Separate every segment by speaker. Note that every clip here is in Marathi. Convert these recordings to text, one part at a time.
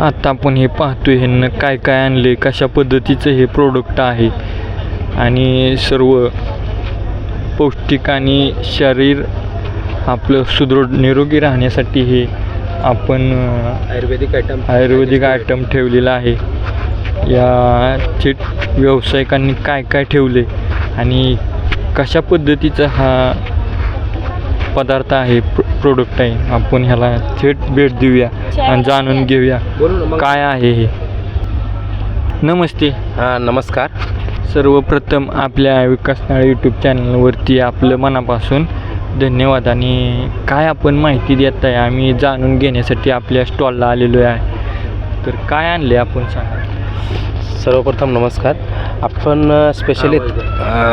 Speaker 1: आता आपण हे पाहतोय ह्यांना काय काय आणले कशा पद्धतीचं हे प्रोडक्ट आहे. आणि सर्व पौष्टिक आणि शरीर आपलं सुदृढ निरोगी राहण्यासाठी हे आपण
Speaker 2: आयुर्वेदिक आयटम
Speaker 1: आयुर्वेदिक आयटम ठेवलेला आहे. या चिट व्यावसायिकांनी काय काय ठेवले आणि कशा पद्धतीचा हा पदार्थ आहे प्र प्रोडक्ट आहे. आपण ह्याला थेट भेट देऊया आणि जाणून घेऊया काय आहे हे. नमस्ते.
Speaker 2: हां नमस्कार.
Speaker 1: सर्वप्रथम आपल्या विकासनाळ यूट्यूब चॅनलवरती आपलं मनापासून धन्यवाद. आणि काय आपण माहिती देत आहे आम्ही जाणून घेण्यासाठी आपल्या स्टॉलला आलेलो आहे. तर काय आणले आपण सांगा.
Speaker 2: सर्वप्रथम नमस्कार. आपण स्पेशली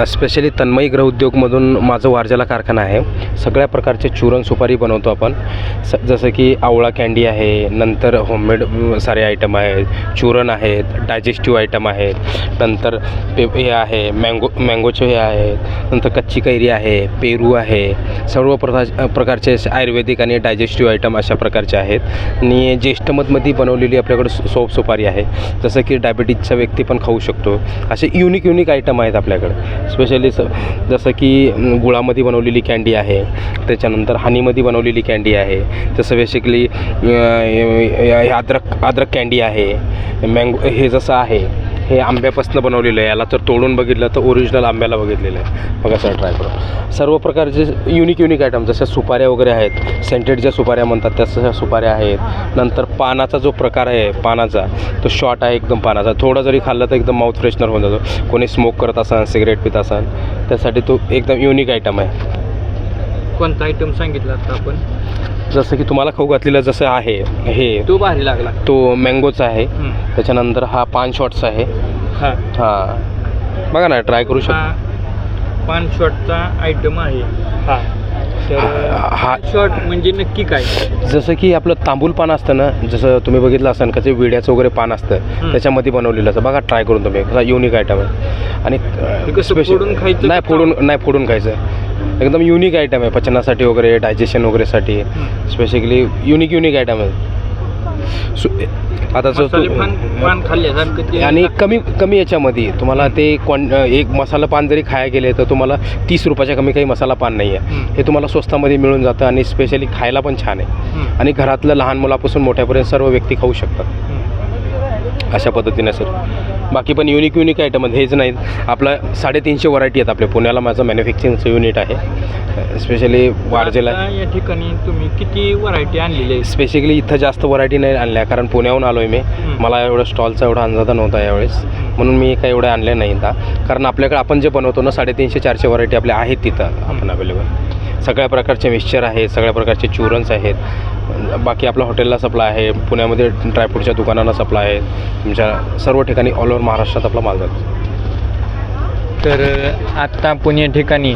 Speaker 2: स्पेशली तन्मयी गृह उद्योगमधून माझं वारजाला कारखाना आहे. सगळ्या प्रकारचे चुरण सुपारी बनवतो आपण. स जसं की आवळा कँडी आहे नंतर होममेड सारे आयटम आहेत. चुरण आहेत डायजेस्टिव्ह आयटम आहेत. नंतर पे हे आहे मँगो मँगोचे हे आहेत. नंतर कच्ची कैरी आहे पेरू आहे. सर्व प्रकार प्रकारचे आयुर्वेदिक आणि डायजेस्टिव्ह आयटम अशा प्रकारचे आहेत. आणि ज्येष्ठमधमध्ये बनवलेली आपल्याकडे सोप सुपारी आहे. जसं की डायबिटीजचा व्यक्ती पण खाऊ शकतो. असे युनिक युनिक आयटम आहेत आपल्याकडे. स्पेशली स जसं की गुळामध्ये बनवलेली कँडी आहे. त्याच्यानंतर हनीमध्ये बनवलेली कँडी आहे. जसं बेसिकली अद्रक अद्रक कँडी आहे. मँगो हे जसं आहे हे आंब्यापासून बनवलेलं आहे. याला तर तोडून बघितलं तर ओरिजिनल आंब्याला बघितलेलं आहे. बघा सर ट्राय करू. सर्व प्रकारचे युनिक युनिक आयटम जशा सुपाऱ्या वगैरे आहेत सेंटेड ज्या सुपाऱ्या म्हणतात त्या सुपाऱ्या आहेत. नंतर पानाचा जो प्रकार आहे पानाचा तो शॉर्ट आहे एकदम पानाचा. थोडा जरी खाल्लं तर एकदम माउथ फ्रेशनर होऊन जातो. कोणी स्मोक करत असाल सिगरेट पित असाल त्यासाठी तो एकदम युनिक आयटम आहे.
Speaker 1: कोणता आयटम सांगितला आता आपण?
Speaker 2: जसं की तुम्हाला खाऊ घातलेलं जसं आहे हे
Speaker 1: तो भारी लागला.
Speaker 2: तो मँगोचा आहे. त्याच्यानंतर हा पान शॉट्स आहे.
Speaker 1: हा.
Speaker 2: हां. बघा ना ट्राय करू शकतो.
Speaker 1: पान शॉटचा आयटम आहे. हा.
Speaker 2: हा
Speaker 1: शॉर्ट म्हणजे नक्की काय?
Speaker 2: जसं की आपलं तांबूल पान असतं ना जसं तुम्ही बघितलं असाल का ते विड्याचं वगैरे पान असतं. त्याच्यामध्ये बनवलेलं असं बघा ट्राय करून तुम्ही. युनिक आयटम आहे. आणि
Speaker 1: ते कसं
Speaker 2: special-
Speaker 1: फोडून खायचं
Speaker 2: नाही फोडून नाही फोडून खायचं. एकदम युनिक आयटम आहे पचनासाठी वगैरे डायजेशन वगैरेसाठी स्पेशली युनिक युनिक आयटम आहे सु आता तू
Speaker 1: ते
Speaker 2: आणि कमी कमी याच्यामध्ये तुम्हाला ते क्वां एक मसाला पान जरी खाया गेले तर तुम्हाला तीस रुपयाच्या कमी काही मसाला पान नाही आहे. हे तुम्हाला स्वस्तामध्ये मिळून जातं आणि स्पेशली खायला पण छान आहे. आणि घरातलं लहान मुलापासून मोठ्यापर्यंत सर्व व्यक्ती खाऊ शकतात. अशा पद्धतीने सर बाकी पण युनिक युनिक आयटम आहेत. हेच नाहीत. आपलं साडेतीनशे व्हरायटी आहेत आपल्या पुण्याला माझं मॅन्युफॅक्चरिंगचं युनिट आहे. स्पेशली वारजेला
Speaker 1: या ठिकाणी तुम्ही किती व्हरायटी आणलेली आहे
Speaker 2: स्पेसिकली इथं जास्त व्हरायटी नाही आणल्या. कारण पुण्याहून आलो आहे मी. मला एवढं स्टॉलचा एवढा अंदाजा नव्हता यावेळेस. म्हणून मी काही एवढ्या आणल्या नाही कारण आपल्याकडे आपण जे बनवतो ना साडेतीनशे चारशे व्हरायटी आपल्या आहेत तिथं. आपण अवेलेबल सगळ्या प्रकारचे मिक्सचर आहेत सगळ्या प्रकारचे चुरन्स आहेत. बाकी आपल्या हॉटेलला सप्लाय आहे पुण्यामध्ये ड्रायफ्रूटच्या दुकानांना सप्लाय आहे. तुमच्या सर्व ठिकाणी ऑल ओव्हर महाराष्ट्रात आपला माल जातो.
Speaker 1: तर आत्ता पुणे या ठिकाणी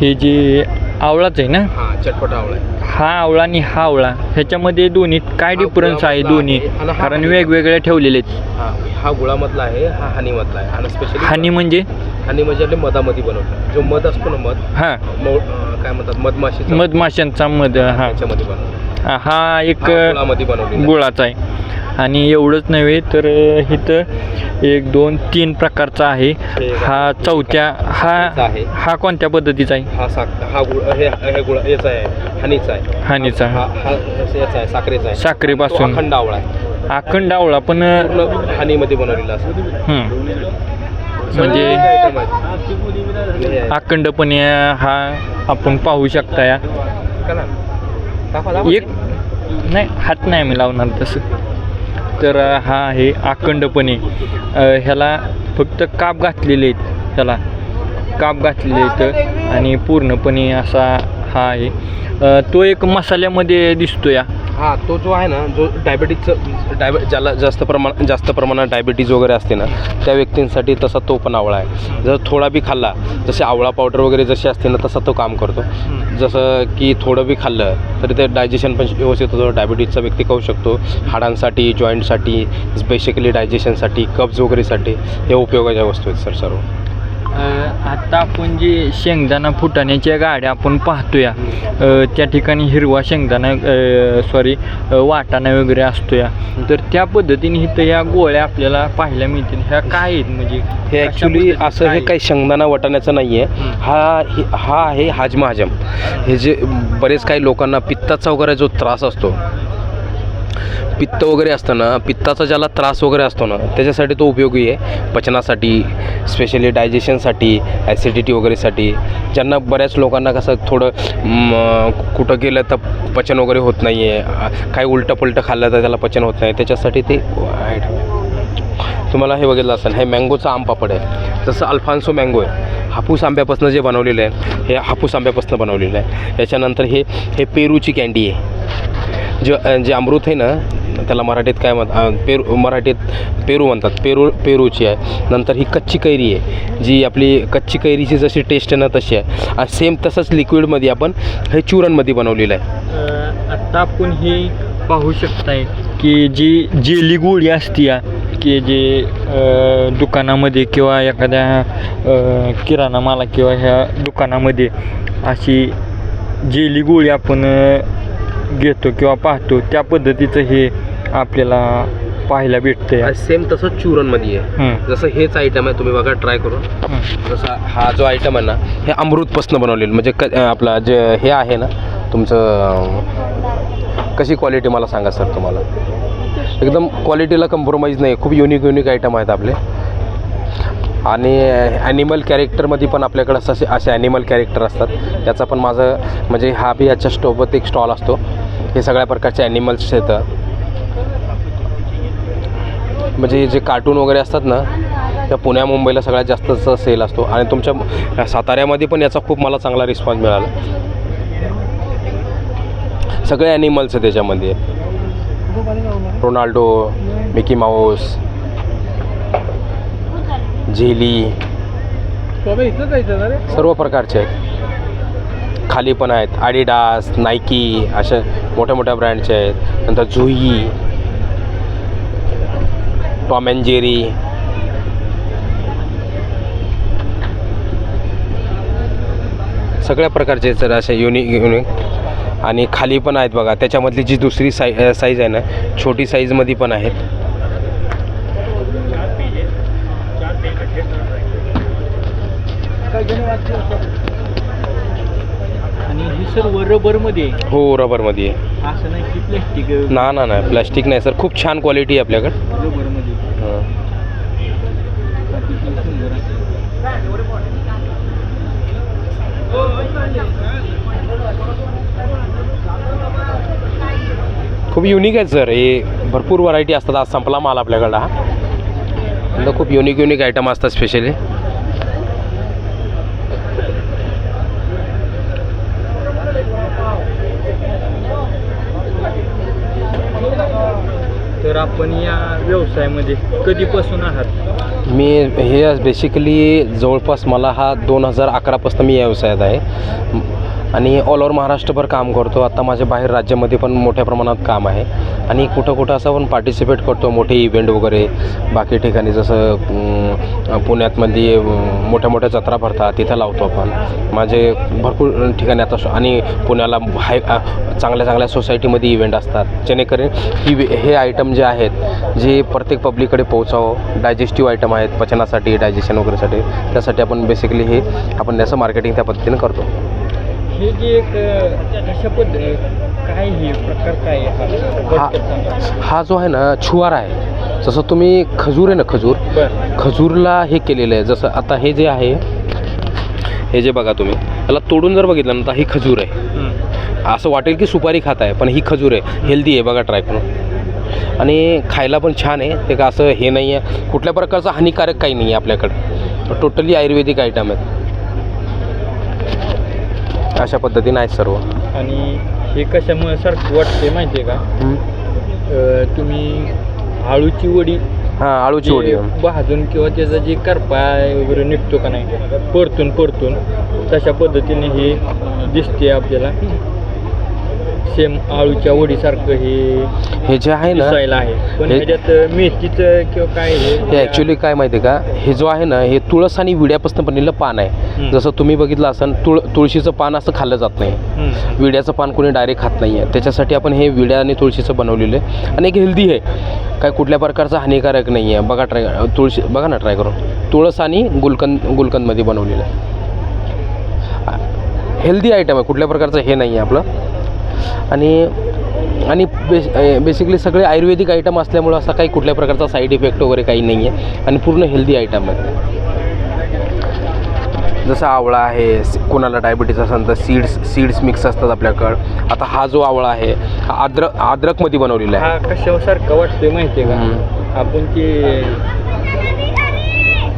Speaker 1: ही जी आवळाच आहे ना
Speaker 2: हां चटपटा आवळा आहे.
Speaker 1: हा आवळा आणि हा आवळा ह्याच्यामध्ये दोन्ही काय
Speaker 2: हा
Speaker 1: डिफरन्स आहे दोन्ही?
Speaker 2: आहे आणि हा
Speaker 1: कारण. वेगवेगळे ठेवलेले आहेत.
Speaker 2: हा हा गुळामधला आहे हा हनीमधला आहे. आणि स्पेशली
Speaker 1: हानी म्हणजे?
Speaker 2: हनी म्हणजे आपले मधामध्ये बनवतो जो मध असतो ना मध
Speaker 1: हा.
Speaker 2: मौ अं, काय म्हणतात मधमाशीचा.
Speaker 1: मधमाशांचा मध हा.
Speaker 2: त्याच्यामध्ये
Speaker 1: हा एक
Speaker 2: हा गुळामध्ये बनवलेला
Speaker 1: गुळाचा आहे. आणि एवढंच नव्हे तर इथं एक दोन तीन प्रकारचा आहे हा चौथ्या हा
Speaker 2: आहे.
Speaker 1: हा कोणत्या पद्धतीचा आहे
Speaker 2: हा साख हा गुळ हे हे गुळ याचा आहे हनीचा आहे
Speaker 1: हानीचा
Speaker 2: हा हा याचा आहे साखरेचा आहे
Speaker 1: साखरेपासून.
Speaker 2: अखंड आवळा आहे
Speaker 1: अखंड आवळा पण
Speaker 2: पूर्ण हनीमध्ये बनवलेला असतो
Speaker 1: म्हणजे.
Speaker 2: हे.
Speaker 1: अखंडपणे हा आपण पाहू शकता या. एक नाही हात नाही मी लावणार तसं तर हा आहे अखंडपणे ह्याला फक्त काप घातलेले आहेत. ह्याला काप घातलेले आहेत. आणि पूर्णपणे असा हा आहे. तो एक मसाल्यामध्ये दिसतो या
Speaker 2: हा तो जो आहे ना जो डायबिटीजचं डायबे ज्याला जास्त प्रमाण जास्त प्रमाणात डायबिटीज वगैरे असते ना त्या व्यक्तींसाठी तसा तो पण आवळा आहे. जर थोडा बी खाल्ला जसे आवळा पावडर वगैरे जशी असते ना तसा तो काम करतो. जसं की थोडं बी खाल्लं तरी ते डायजेशन पण व्यवस्थित होतं. डायबिटीजचा व्यक्ती खाऊ शकतो. हाडांसाठी जॉईंटसाठी बेसिकली डायजेशनसाठी कब्ज वगैरेसाठी हे उपयोगाच्या वस्तू आहेत सर सर्व.
Speaker 1: आता आपण जे शेंगदाणा फुटाण्याच्या गाड्या आपण पाहतोया त्या ठिकाणी हिरवा शेंगदाणा सॉरी वाटाणा वगैरे असतो या तर त्या पद्धतीने इथं या गोळ्या आपल्याला पाहायला मिळतील. ह्या काय आहेत म्हणजे?
Speaker 2: हे ॲक्च्युली असं हे काही शेंगदाणा वाटाण्याचं नाही आहे
Speaker 1: हं.
Speaker 2: हा हे- हा आहे हाजमा हजम हे जे बरेच काही लोकांना पित्ताचा वगैरे जो त्रास असतो पित्त वगैरे असतं ना पित्ताचा ज्याला त्रास वगैरे असतो ना त्याच्यासाठी तो उपयोगी आहे. पचनासाठी स्पेशली डायजेशनसाठी ॲसिडिटी वगैरेसाठी. ज्यांना बऱ्याच लोकांना कसं थोडं म, कुठं गेलं तर पचन वगैरे होत नाही आहे काही उलटं पुलटं खाल्लं तर त्याला पचन होत नाही. त्याच्यासाठी ते तुम्हाला हे बघितलं असेल हे मँगोचा आम पापड आहे. जसं अल्फान्सो मँगो आहे. हापूस आंब्यापासून जे बनवलेलं आहे हे हापूस आंब्यापासून बनवलेलं आहे. याच्यानंतर हे हे पेरूची कँडी आहे. जे जे अमृत आहे ना त्याला मराठीत काय म्हणत पेरू मराठीत पेरू म्हणतात. पेरू पेरूची आहे नंतर ही कच्ची कैरी आहे जी आपली कच्ची कैरीची जशी टेस्ट आहे ना तशी आहे. आणि सेम तसंच लिक्विडमध्ये आपण हे चुरणमध्ये बनवलेलं आहे.
Speaker 1: आत्ता आपण हे पाहू शकताय की जी जेली गोळी असते या की जे दुकानामध्ये किंवा एखाद्या किराणा माला किंवा ह्या दुकानामध्ये अशी जेली गोळी आपण घेतो किंवा पाहतो त्या पद्धतीचं हे आपल्याला पाहायला भेटतं
Speaker 2: सेम तसंच चूरणमध्ये आहे. जसं हेच आयटम आहे तुम्ही बघा ट्राय करून. जसा हा जो आयटम आहे ना हे अमृतपासनं बनवलेलं म्हणजे क आपला जे हे आहे ना तुमचं कशी क्वालिटी मला सांगा सर तुम्हाला? एकदम क्वालिटीला कम्प्रोमाइज नाही खूप युनिक युनिक आयटम आहेत आपले. आणि ॲनिमल कॅरेक्टरमध्ये पण आपल्याकडं असे असे ॲनिमल कॅरेक्टर असतात. याचा पण माझं म्हणजे हा बी याच्या सोबत एक स्टॉल असतो. हे सगळ्या प्रकारचे ॲनिमल्स येतं म्हणजे जे कार्टून वगैरे असतात ना त्या पुण्या मुंबईला सगळ्यात जास्तचा सेल असतो. आणि तुमच्या साताऱ्यामध्ये पण याचा खूप मला चांगला रिस्पॉन्स मिळाला. सगळे ॲनिमल्स आहे त्याच्यामध्ये रोनाल्डो मिकी माऊस झेली सर्व प्रकारचे आहेत. खाली पण आहेत. आडिडास नायकी अशा मोठ्या मोठ्या ब्रँडचे आहेत. नंतर जुई टॉम अँड जेरी सगळ्या प्रकारचे सर असे युनिक युनिक आणि खाली पण आहेत बघा. त्याच्यामधली जी दुसरी साई साईज आहे ना छोटी साईजमध्ये पण आहेत.
Speaker 1: आणि ही सर्व रबरमध्ये आहे.
Speaker 2: हो रबरमध्ये आहे.
Speaker 1: असं नाही की प्लॅस्टिक
Speaker 2: ना ना नाही प्लॅस्टिक नाही सर. खूप छान क्वालिटी आहे आपल्याकडे.
Speaker 1: रबरमध्ये.
Speaker 2: हं.
Speaker 1: अतिशय सुंदर आहे.
Speaker 2: खूप युनिक आहेत सर. हे भरपूर व्हरायटी असतात. आज संपला माल आपल्याकडं हा. खूप युनिक युनिक आयटम असतात स्पेशली
Speaker 1: तर आपण या व्यवसायामध्ये कधीपासून आहात?
Speaker 2: मी हे बेसिकली जवळपास मला हा दोन हजार अकरापासून मी या व्यवसायात आहे. आणि ऑल ओव्हर महाराष्ट्रभर काम करतो. आता माझ्या बाहेर राज्यामध्ये पण मोठ्या प्रमाणात काम आहे. आणि कुठं कुठं असं पण पार्टिसिपेट करतो मोठे इव्हेंट वगैरे. बाकी ठिकाणी जसं पुण्यातमध्ये मोठ्या मोठ्या जत्रा भरतात तिथं लावतो आपण. माझे भरपूर ठिकाणी आता आणि पुण्याला हाय चांगल्या चांगल्या सोसायटीमध्ये इव्हेंट असतात. जेणेकरून ही हे आयटम जे आहेत जे प्रत्येक पब्लिककडे पोहोचावं डायजेस्टिव्ह आयटम आहेत पचनासाठी डायजेशन वगैरेसाठी त्यासाठी आपण बेसिकली हे आपण त्याचं मार्केटिंग त्या पद्धतीने करतो.
Speaker 1: हे जे एक पद्धत काय हे प्रकार काय हा?
Speaker 2: हा. हा जो आहे ना छुवार आहे. जसं तुम्ही खजूर आहे ना खजूर. खजूरला हे केलेलं आहे. जसं आता हे जे आहे हे जे बघा तुम्ही. याला तोडून जर बघितलं ना तर ही खजूर आहे. असं वाटेल की सुपारी खात आहे पण ही खजूर आहे. हेल्दी आहे बघा ट्राय करून. आणि खायला पण छान आहे. ते का असं हे नाही आहे कुठल्या प्रकारचं हानिकारक काही नाही आहे आपल्याकडं. टोटली आयुर्वेदिक आयटम आहेत. अशा पद्धतीने आहेत सर्व.
Speaker 1: आणि हे कशामुळे सारखं वाटते माहिती आहे का अ, तुम्ही आळूची वडी
Speaker 2: हां आळूची वडी
Speaker 1: भाजून किंवा त्याचा जे करपाय वगैरे निघतो का नाही परतून परतून तशा पद्धतीने हे दिसते आपल्याला. सेम आळूच्या वडीसारखं हे
Speaker 2: हे जे आहे ना
Speaker 1: दिसायला आहे. पण
Speaker 2: हे-
Speaker 1: ह्याच्यात मेथीचं किंवा काय
Speaker 2: हे ॲक्च्युली काय माहिती आहे का? हे जो आहे ना हे तुळस आणि विड्यापासून बनलेलं पान आहे.
Speaker 1: हम्म.
Speaker 2: जसं तुम्ही बघितलं असाल तुळ तुळशीचं पान असं खाल्लं जात नाही.
Speaker 1: हम्म.
Speaker 2: विड्याचं पान कोणी डायरेक्ट खात नाही आहे त्याच्यासाठी आपण हे विड्या आणि तुळशीचं बनवलेलं आहे. आणि एक हेल्दी आहे काय कुठल्या प्रकारचं हानिकारक नाही आहे बघा ट्राय तुळशी बघा ना ट्राय करून. तुळस आणि गुलकंद गुलकंदमध्ये बनवलेलं आहे. हेल्दी आयटम आहे. कुठल्या प्रकारचं हे नाही आहे आपलं. आणि आणि बेस बेसिकली सगळे आयुर्वेदिक आयटम असल्यामुळं असा काही कुठल्या प्रकारचा साईड इफेक्ट वगैरे काही नाही आहे आणि पूर्ण हेल्दी आयटम आहे. जसं आवळा आहे कोणाला डायबिटीस असेल तर सीड्स सीड्स मिक्स असतात आपल्याकडं. आता हा जो आवळा आहे हा अद्रक अद्रकमध्ये बनवलेला आहे.
Speaker 1: हा कशासारखं वाटतोय माहितीये का. आपण ते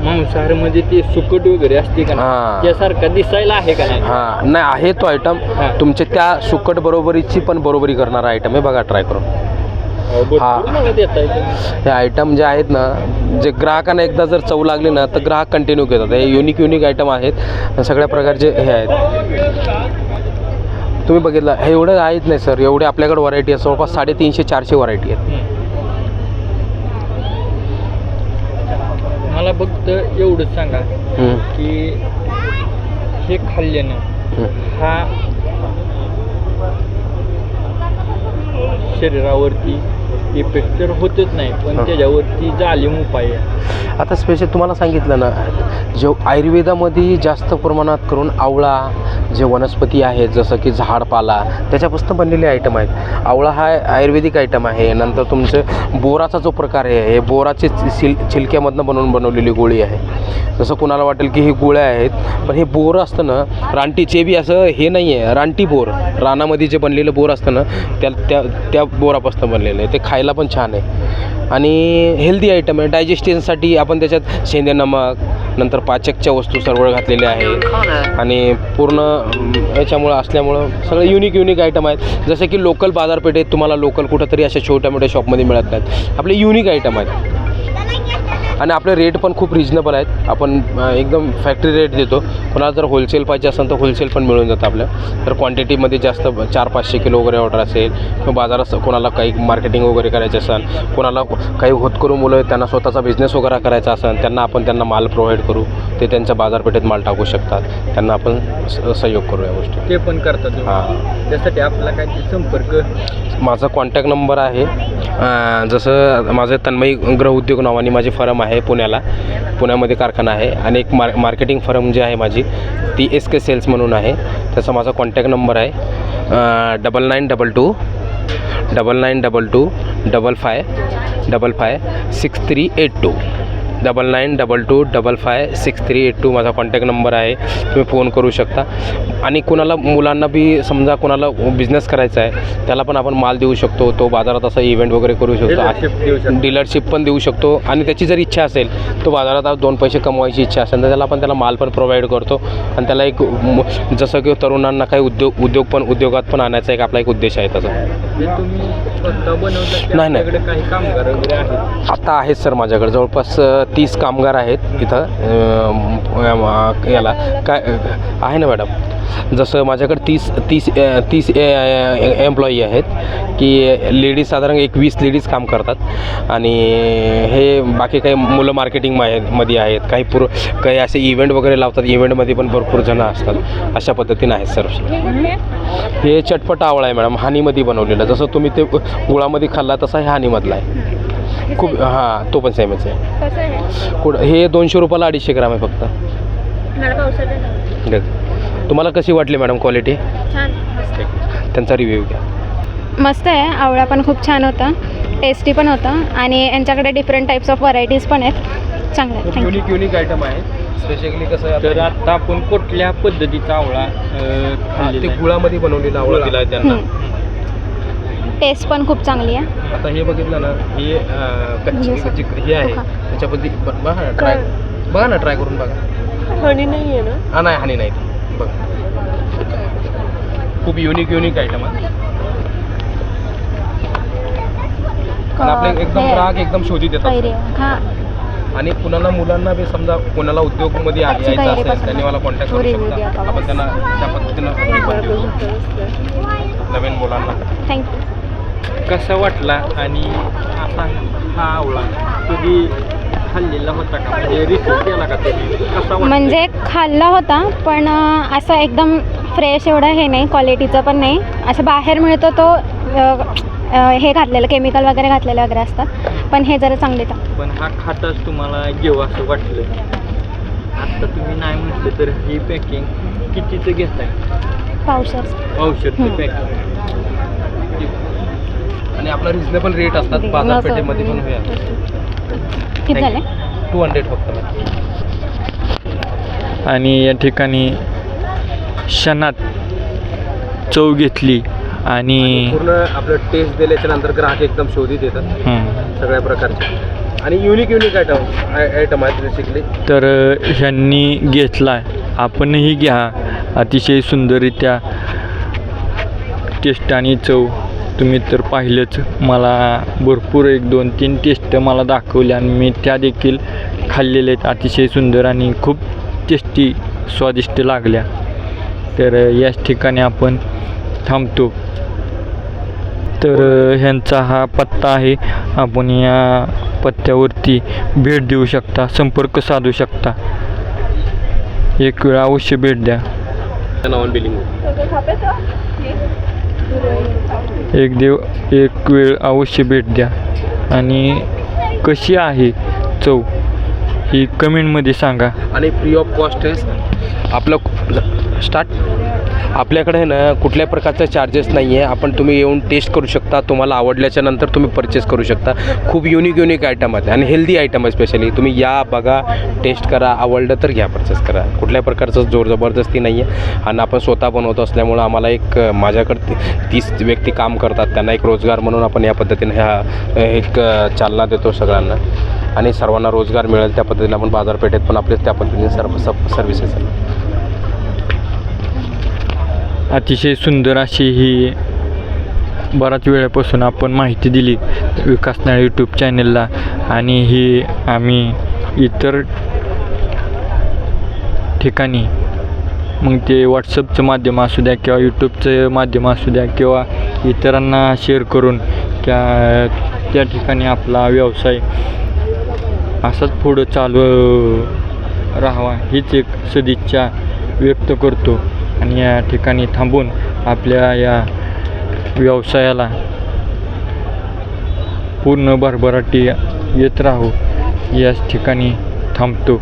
Speaker 1: मांसाहारमध्ये ते सुकट वगैरे असते का
Speaker 2: हा.
Speaker 1: नाही त्यासारखा दिसायला आहे का नाही?
Speaker 2: हां. नाही आहे तो आयटम
Speaker 1: हा.
Speaker 2: तुमच्या त्या सुकट बरोबरीची पण बरोबरी करणारा आयटम आहे बघा ट्राय करून.
Speaker 1: अहो, भरपूर
Speaker 2: हा.
Speaker 1: मला देता येतं.
Speaker 2: हे आयटम जे आहेत ना जे ग्राहकांना एकदा जर चव लागली ना तर ग्राहक कंटिन्यू घेतात. हे युनिक युनिक आयटम आहेत. सगळ्या प्रकारचे हे आहेत. तुम्ही बघितलं हे एवढं आहेत नाही सर एवढे आपल्याकडे व्हरायटी आहे जवळपास साडेतीनशे चारशे व्हरायटी आहेत.
Speaker 1: हम्म. मला फक्त एवढंच सांगा
Speaker 2: हम्म,
Speaker 1: की हे खाल्ल्यानं. हा शरीरावरती इफेक्ट तर होतच नाही पण. त्याच्यावरती जालिम उपाय आहे
Speaker 2: आता स्पेशल तुम्हाला सांगितलं ना जे आयुर्वेदामध्ये जास्त प्रमाणात करून आवळा जे वनस्पती आहेत जसं की झाडपाला त्याच्यापासून बनलेले आयटम आहेत. आवळा हा आयुर्वेदिक आयटम आहे. नंतर तुमचं बोराचा जो प्रकार आहे हे बोराचे सिल छिलक्यामधनं बनवून बनवलेली गोळी आहे. जसं कुणाला वाटेल की हे गोळ्या आहेत पण हे बोर असतं ना रानटीचे बी असं हे नाही आहे रानटी बोर. रानामध्ये जे बनलेलं बोर असतं ना त्या त्या त्या बोरापासून बनलेलं आहे. ते खायला पण छान आहे. आणि हेल्दी आयटम आहे. डायजेस्टिनसाठी आपण त्याच्यात शेंदे नमक नंतर पाचकच्या वस्तू सर्व घातलेल्या आहेत. आणि पूर्ण याच्यामुळं असल्यामुळं सगळे युनिक युनिक आयटम आहेत. जसे की लोकल बाजारपेठेत तुम्हाला लोकल कुठंतरी अशा छोट्या मोठ्या शॉपमध्ये मिळत नाहीत. आपले युनिक आयटम आहेत. आणि आपले रेट पण खूप रिजनेबल आहेत. आपण एकदम फॅक्टरी रेट देतो. कोणाला जर होलसेल पाहिजे असेल तर होलसेल पण मिळून जातं आपलं. तर क्वांटिटीमध्ये जास्त चार पाचशे किलो वगैरे ऑर्डर असेल किंवा बाजारात कोणाला काही मार्केटिंग वगैरे करायचं असेल कोणाला काही होतकरू मुलं त्यांना स्वतःचा बिझनेस वगैरे करायचा असेल त्यांना आपण त्यांना माल प्रोव्हाइड करू ते त्यांच्या बाजारपेठेत माल टाकू शकतात. त्यांना आपण स- सहयोग करू या गोष्टी.
Speaker 1: ते पण करतात.
Speaker 2: हां.
Speaker 1: त्यासाठी आपला काय संपर्क?
Speaker 2: माझा कॉन्टॅक्ट नंबर आहे. जसं माझं तन्मयी उद्योग नावाने माझी फर्म आहे. आहे पुण्याला. पुण्यामध्ये कारखाना आहे आणि एक मार मार्केटिंग फर्म जी आहे माझी ती एस के सेल्स म्हणून आहे. त्याचा माझा कॉन्टॅक्ट नंबर आहे double nine double two double nine double two double five double five six three eight two double nine double two double five six three eight two माझा कॉन्टॅक्ट नंबर आहे. तुम्ही फोन करू शकता. आणि कोणाला मुलांना बी समजा कोणाला बिझनेस करायचा आहे त्याला पण आपण माल देऊ शकतो. तो बाजारात असा इव्हेंट वगैरे करू शकतो. डीलरशिप पण देऊ शकतो. आणि त्याची जर इच्छा असेल तो बाजारात दोन पैसे कमवायची इच्छा असेल तर त्याला आपण त्याला माल पण प्रोव्हाइड करतो. आणि त्याला एक जसं की तरुणांना काही उद्योग उद्योग पण उद्योगात पण आणायचा एक आपला एक उद्देश आहे त्याचा.
Speaker 1: की
Speaker 2: नाही, नाही. आता आहेत सर माझ्याकडे. जवळपास तीस कामगार आहेत इथं याला. काय आहे ना मॅडम? जसं माझ्याकडे तीस तीस तीस एम्प्लॉई आहेत की लेडीज साधारण एक वीस लेडीज काम करतात. आणि हे बाकी काही मुलं मार्केटिंगमध्ये आहेत. काही पुर काही असे इव्हेंट वगैरे लावतात. इव्हेंटमध्ये पण भरपूर जणं असतात. अशा पद्धतीनं आहेत सर हे चटपट आवळा आहे मॅडम. हानीमध्ये बनवलेलं. जसं तुम्ही ते गुळामध्ये खाल्ला तसा हे हानीमधला आहे. खूप हां तो पण सेमच आहे.
Speaker 3: कसं आहे?
Speaker 2: कुठं हे दोनशे रुपयाला अडीचशे ग्राम आहे फक्त.
Speaker 3: मला पावसाचं
Speaker 2: ठीक आहे. तुम्हाला कशी वाटली मॅडम क्वालिटी
Speaker 3: छान. मस्त.
Speaker 2: त्यांचा रिव्ह्यू घ्या.
Speaker 3: मस्त आहे. आवळा पण खूप छान होता. टेस्टी पण होता. आणि यांच्याकडे डिफरंट टाईप्स ऑफ व्हरायटीज पण आहेत. चांगलं आहे. Thank you
Speaker 2: unique unique item आहे. स्पेशली कसं
Speaker 1: तर आता? आपण कुठल्या पद्धतीचा आवळा अं, खाल्लेला
Speaker 2: ते
Speaker 1: आहे?
Speaker 2: गुळामध्ये बनवलेला आवळा. दिला आहे त्यांना.
Speaker 3: टेस्ट पण खूप चांगली आहे.
Speaker 2: आता हे बघितलं ना हे अं, कच्ची
Speaker 3: हे
Speaker 2: कच्ची हे आहे.
Speaker 3: हो?
Speaker 2: त्याच्यामध्ये ब- बघा ना ट्राय बघा ना ट्राय करून बघा.
Speaker 3: हणी नाही आहे ना?
Speaker 2: हा नाही हानी नाही. बघा. खूप युनिक युनिक आयटम आहे. आणि आपले एकदम ग्राहक एकदम शोधित येतात.
Speaker 3: कैरी हा.
Speaker 2: आणि कुणाला मुलांना बी समजा कोणाला उद्योगमध्ये आ-
Speaker 3: कच्ची
Speaker 2: यायचं
Speaker 3: कैरी
Speaker 2: असेल
Speaker 3: पासून
Speaker 2: त्यांनी मला कॉन्टॅक्ट करू शकता? आपण त्यांना त्या पद्धतीनं हे. पण देऊ. नवीन मुलांना.
Speaker 3: थँक्यू
Speaker 1: कसा वाटला आणि असा हा आवळा कधी खाल्लेला होता का? म्हणजे रिसीव केला का तुम्ही? कसा वाटला
Speaker 3: म्हणजे खाल्ला होता पण अं, असं एकदम फ्रेश एवढं हे नाही क्वालिटीचं पण नाही. असं बाहेर मिळतो तो अं, अं, हे घातलेलं केमिकल वगैरे घातलेले वगैरे असतात पण हे जरा चांगले तर
Speaker 1: पण हा खाताच तुम्हाला घेऊ असं वाटलं. आता तुम्ही नाही म्हटलं तर ही पॅकिंग कितीचं घेताय?
Speaker 3: पावसाचं
Speaker 1: औषधचं
Speaker 3: हम्म.
Speaker 1: पॅकिंग
Speaker 2: आणि आपला रिझनेबल रेट असतात बाजारपेठेमध्ये पण
Speaker 3: किती झाले?
Speaker 2: टू हंड्रेड फक्त
Speaker 1: आणि या ठिकाणी क्षणात चव घेतली आणि
Speaker 2: पूर्ण आपलं टेस्ट दिल्याच्या नंतर ग्राहक एकदम शोधित येतात.
Speaker 1: हम्म.
Speaker 2: सगळ्या प्रकारचे. आणि युनिक युनिक आयटम आयटम आहेत बेसिकली
Speaker 1: तर ह्यांनी घेतला आपणही घ्या. अतिशय सुंदररित्या टेस्ट आणि चव. तुम्ही तर पाहिलंच. मला भरपूर एक दोन तीन टेस्ट मला दाखवल्या आणि मी त्या देखील खाल्लेल्या आहेत. अतिशय सुंदर आणि खूप टेस्टी स्वादिष्ट लागल्या. तर याच ठिकाणी आपण थांबतो. तर ह्यांचा हा पत्ता आहे. आपण या पत्त्यावरती भेट देऊ शकता. संपर्क साधू शकता. एक वेळ अवश्य भेट द्या. एक देव एक वेळ अवश्य भेट द्या. आणि कशी आहे चव ही कमेंटमध्ये सांगा.
Speaker 2: आणि फ्री ऑफ कॉस्ट आहे आपलं स्टार्ट आपल्याकडे आहे ना कुठल्या प्रकारचा चार्जेस नाही आहे आपण तुम्ही येऊन टेस्ट करू शकता. तुम्हाला आवडल्याच्या नंतर तुम्ही परचेस करू शकता. खूप युनिक युनिक आयटम आहेत. आणि हेल्दी आयटम आहे स्पेशली तुम्ही या बघा टेस्ट करा. आवडलं तर घ्या परचेस करा. कुठल्या प्रकारचं जोर जबरदस्ती नाही आहे आणि आपण स्वतः बनवत असल्यामुळं आम्हाला एक माझ्याकडे ती- तीस व्यक्ती काम करतात. त्यांना एक रोजगार म्हणून आपण या पद्धतीने ह्या एक चालना देतो सगळ्यांना. आणि सर्वांना रोजगार मिळेल त्या पद्धतीने आपण बाजारपेठेत पण आपले त्या पद्धतीने सर्व सब सर्व्हिसेस आहेत.
Speaker 1: अतिशय सुंदर अशी ही बराच वेळापासून आपण माहिती दिली विकासना यूट्यूब चॅनलला आणि ही आम्ही इतर ठिकाणी मग ते व्हॉट्सअपचं माध्यम असू द्या किंवा यूट्यूबचं माध्यम असू द्या किंवा इतरांना शेअर करून त्या त्या ठिकाणी आपला व्यवसाय असाच पुढं चालू राहावा हीच एक सदिच्छा व्यक्त करतो. आणि या ठिकाणी थांबून आपल्या या व्यवसायाला पूर्ण भरभराटी येत राहू याच ठिकाणी थांबतो.